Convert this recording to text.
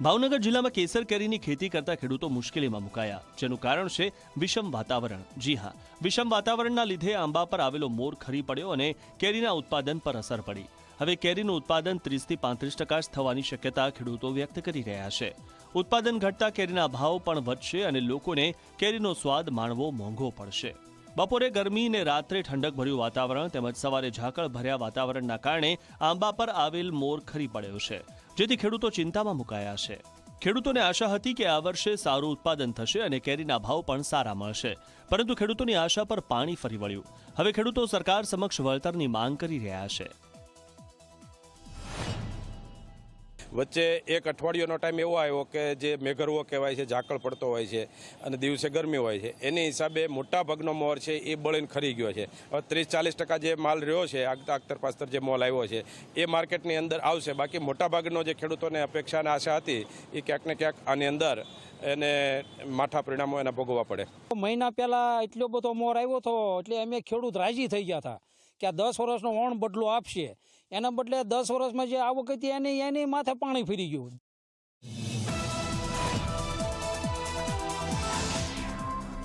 ભાવનગર જિલ્લામાં કેસર કેરીની ખેતી કરતા ખેડૂતો મુશ્કેલીમાં મુકાયા, જેનું કારણ છે વિષમ વાતાવરણ. જી હા, વિષમ વાતાવરણના લીધે આંબા પર આવેલો મોર ખરી પડ્યો અને કેરીના ઉત્પાદન પર અસર પડી. હવે કેરીનું ઉત્પાદન ત્રીસથી પાંત્રીસ ટકા જ થવાની શક્યતા ખેડૂતો વ્યક્ત કરી રહ્યા છે. ઉત્પાદન ઘટતા કેરીના ભાવ પણ વધશે અને લોકોને કેરીનો સ્વાદ માણવો મોંઘો પડશે. બપોરે ગરમી ને રાત્રે ઠંડકભર્યું વાતાવરણ તેમજ સવારે ઝાકળ ભર્યા વાતાવરણના કારણે આંબા પર આવેલ મોર ખરી પડ્યો છે. જેથી ખેડૂતો ચિંતામાં મુકાયા છે. ખેડૂતોને આશા હતી કે આ વર્ષે સારું ઉત્પાદન થશે અને કેરીના ભાવ પણ સારા મળશે. પરંતુ ખેડૂતોની આશા પર પાણી ફરી વળ્યું. હવે ખેડૂતો સરકાર સમક્ષ વળતરની માંગ કરી રહ્યા છે. વચ્ચે એક અઠવાડિયાનો ટાઈમ એવો આવ્યો કે જે મેઘરવો કહેવાય છે, ઝાકળ પડતો હોય છે અને દિવસે ગરમી હોય છે. એની હિસાબે મોટાભાગનો મોર છે એ બળીને ખરી ગયો છે. હવે ત્રીસ ચાલીસ ટકા જે માલ રહ્યો છે આગતા અખ્તર પાસ્તર જે મોલ આવ્યો છે, એ માર્કેટની અંદર આવશે. બાકી મોટાભાગનો જે ખેડૂતોને અપેક્ષા અને આશા હતી, એ ક્યાંક ને ક્યાંક આની અંદર એને માઠા પરિણામો એના ભોગવવા પડે. મહિના પહેલાં એટલો બધો મોર આવ્યો હતો એટલે અમે ખેડૂત રાજી થઈ ગયા હતા કે આ દસ વર્ષનો વણ બદલો આપશે. એના બદલે દસ વર્ષમાં જે આવક હતી એની એની માથે પાણી ફરી ગયું.